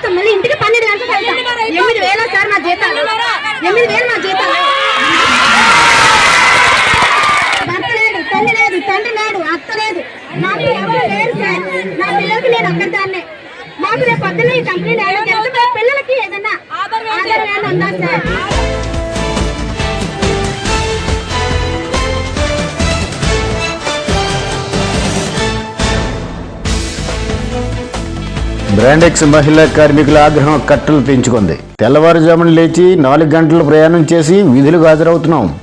వస్తాం మళ్ళీ ఇంటికి పన్నెండు గంటలకు వెళ్తాం. ఎనిమిది వేల సార్ మా జీతాలు ఎనిమిది వేలు మా జీతాలు భర్త లేడు తల్లి లేదు తండ్రి లేడు అత్త లేదు. నాకు ఎవరు లేరు సార్. నా పిల్లలకి నేను ఒక్కదాన్నే. మాకు రేపు పొద్దున్న ఈ కంపెనీ నేలకి పిల్లలకి ఏదన్నా ఆధార్ కార్డు ఉందా సార్? బ్రాండెక్స్ మహిళా కార్మికుల ఆగ్రహం కట్టలు పెంచుకుంది. తెల్లవారుజామున లేచి నాలుగు గంటలు ప్రయాణం చేసి విధులకు హాజరవుతున్నాం.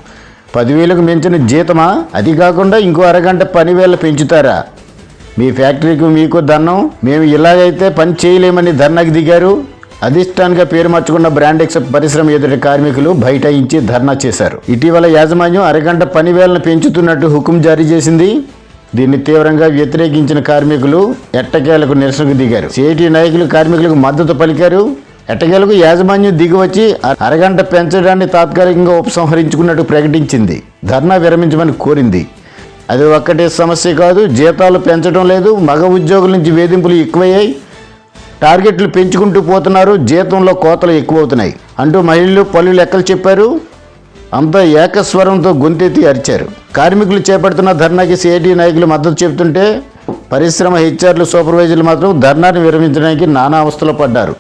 పదివేలకు మించిన జీతమా? అది కాకుండా ఇంకో అరగంట పనివేళ పెంచుతారా? మీ ఫ్యాక్టరీకి మీకు ధన్నం మేము ఇలాగైతే పని చేయలేమని ధర్నాకి దిగారు. అధిష్టానంగా పేరు మార్చుకున్న బ్రాండెక్స్ పరిశ్రమ ఎదుటి కార్మికులు బైఠాయించి ధర్నా చేశారు. ఇటీవల యాజమాన్యం అరగంట పనివేళను పెంచుతున్నట్టు హుకుం జారీ చేసింది. దీన్ని తీవ్రంగా వ్యతిరేకించిన కార్మికులు ఎట్టకేలకు నిరసనకు దిగారు. సిఐటి నాయకులు కార్మికులకు మద్దతు పలికారు. ఎట్టకేలకు యాజమాన్యం దిగివచ్చి అరగంట పెంచడాన్ని తాత్కాలికంగా ఉపసంహరించుకున్నట్టు ప్రకటించింది. ధర్నా విరమించమని కోరింది. అది ఒక్కటే సమస్య కాదు జీతాలు పెంచడం లేదు మగ ఉద్యోగుల నుంచి వేధింపులు ఎక్కువయ్యాయి. టార్గెట్లు పెంచుకుంటూ పోతున్నారు జీతంలో కోతలు ఎక్కువవుతున్నాయి అంటూ మహిళలు పలు లెక్కలు చెప్పారు. అంతా ఏకస్వరంతో గొంతెత్తి అరిచారు. కార్మికులు చేపడుతున్న ధర్నాకి సిఐటి నాయకులు మద్దతు చెబుతుంటే పరిశ్రమ హెచ్ఆర్లు సూపర్వైజర్లు మాత్రం ధర్నాను విరమించడానికి నానా అవస్థలు పడ్డారు.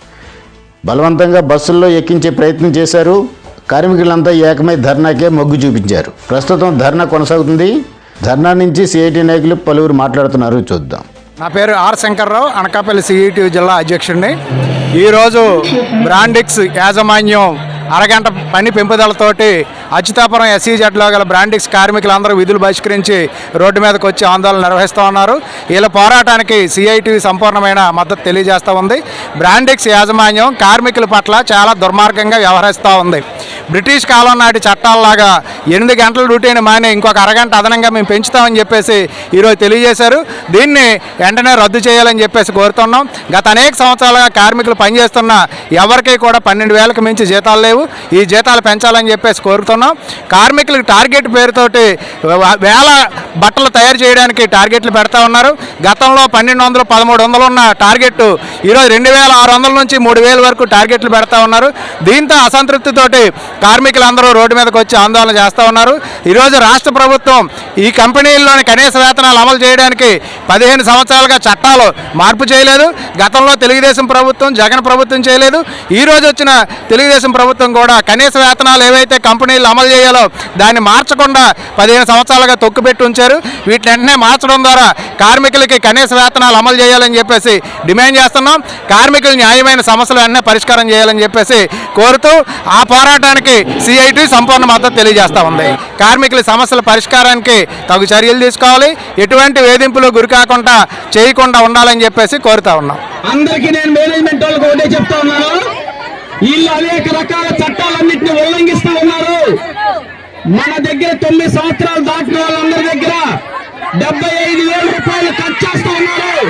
బలవంతంగా బస్సుల్లో ఎక్కించే ప్రయత్నం చేశారు. కార్మికులంతా ఏకమై ధర్నాకే మొగ్గు చూపించారు. ప్రస్తుతం ధర్నా కొనసాగుతుంది. ధర్నా నుంచి సిఐటి నాయకులు పలువురు మాట్లాడుతున్నారు. చూద్దాం. నా పేరు ఆర్ శంకర్రావు అనకాపల్లి సిఈటి జిల్లా అధ్యక్షుడిని. ఈరోజు బ్రాండిక్స్ యాజమాన్యం అరగంట పని పెంపుదలతోటి అచ్యుతాపురం ఎస్సీజెడ్లో గల బ్రాండిక్స్ కార్మికులందరూ విధులు బహిష్కరించి రోడ్డు మీదకి వచ్చి ఆందోళన నిర్వహిస్తూ ఉన్నారు. వీళ్ళ పోరాటానికి సిఐటివి సంపూర్ణమైన మద్దతు తెలియజేస్తూ ఉంది. బ్రాండిక్స్ యాజమాన్యం కార్మికుల పట్ల చాలా దుర్మార్గంగా వ్యవహరిస్తూ ఉంది. బ్రిటిష్ కాలం నాటి చట్టాలలాగా ఎనిమిది గంటల డ్యూటీని మానే ఇంకొక అరగంట అదనంగా మేము పెంచుతామని చెప్పేసి ఈరోజు తెలియజేశారు. దీన్ని వెంటనే రద్దు చేయాలని చెప్పేసి కోరుతున్నాం. గత అనేక సంవత్సరాలుగా కార్మికులు పనిచేస్తున్న ఎవరికీ కూడా పన్నెండు వేలకు మించి జీతాలు లేవు. ఈ జీతాలు పెంచాలని చెప్పేసి కోరుతున్నాం. కార్మికులకు టార్గెట్ పేరుతోటి వేల బట్టలు తయారు చేయడానికి టార్గెట్లు పెడతా ఉన్నారు. గతంలో పన్నెండు వందలు పదమూడు వందలు ఉన్న టార్గెట్ ఈరోజు రెండు వేల ఆరు వందల నుంచి మూడు వేల వరకు టార్గెట్లు పెడతా ఉన్నారు. దీంతో అసంతృప్తితోటి కార్మికులందరూ రోడ్డు మీదకి వచ్చి ఆందోళన చేస్తూ ఉన్నారు. ఈరోజు రాష్ట్ర ప్రభుత్వం ఈ కంపెనీల్లోని కనీస వేతనాలు అమలు చేయడానికి పదిహేను సంవత్సరాలుగా చట్టాలు మార్పు చేయలేదు. గతంలో తెలుగుదేశం ప్రభుత్వం జగన్ ప్రభుత్వం చేయలేదు. ఈ రోజు వచ్చిన తెలుగుదేశం ప్రభుత్వం కూడా కనీస వేతనాలు ఏవైతే కంపెనీలు అమలు చేయాలో దాన్ని మార్చకుండా పదిహేను సంవత్సరాలుగా తొక్కుపెట్టి ఉంచారు. వీటిని వెంటనే మార్చడం ద్వారా కార్మికులకి కనీస వేతనాలు అమలు చేయాలని చెప్పేసి డిమాండ్ చేస్తున్నాం. కార్మికులు న్యాయమైన సమస్యలు వెంటనే పరిష్కారం చేయాలని చెప్పేసి కోరుతూ ఆ పోరాటానికి సిఐటి సంపూర్ణ మద్దతు తెలియజేస్తా ఉంది. కార్మికుల సమస్యల పరిష్కారానికి తగు చర్యలు తీసుకోవాలి. ఎటువంటి వేధింపులు గురి కాకుండా చేయకుండా ఉండాలని చెప్పేసి కోరుతా ఉన్నాం. అందరికీ నేను మేనేజ్మెంట్ వాళ్ళకి ఒకటే చెప్తా ఉన్నాను. వీళ్ళు అనేక రకాల చట్టాలన్నింటినీ ఉల్లంఘిస్తూ ఉన్నారు. మన దగ్గర తొమ్మిది సంవత్సరాలు దాటిన వాళ్ళందరి దగ్గర డెబ్బై ఐదు వేల రూపాయలు ఖర్చు చేస్తూ ఉన్నారు.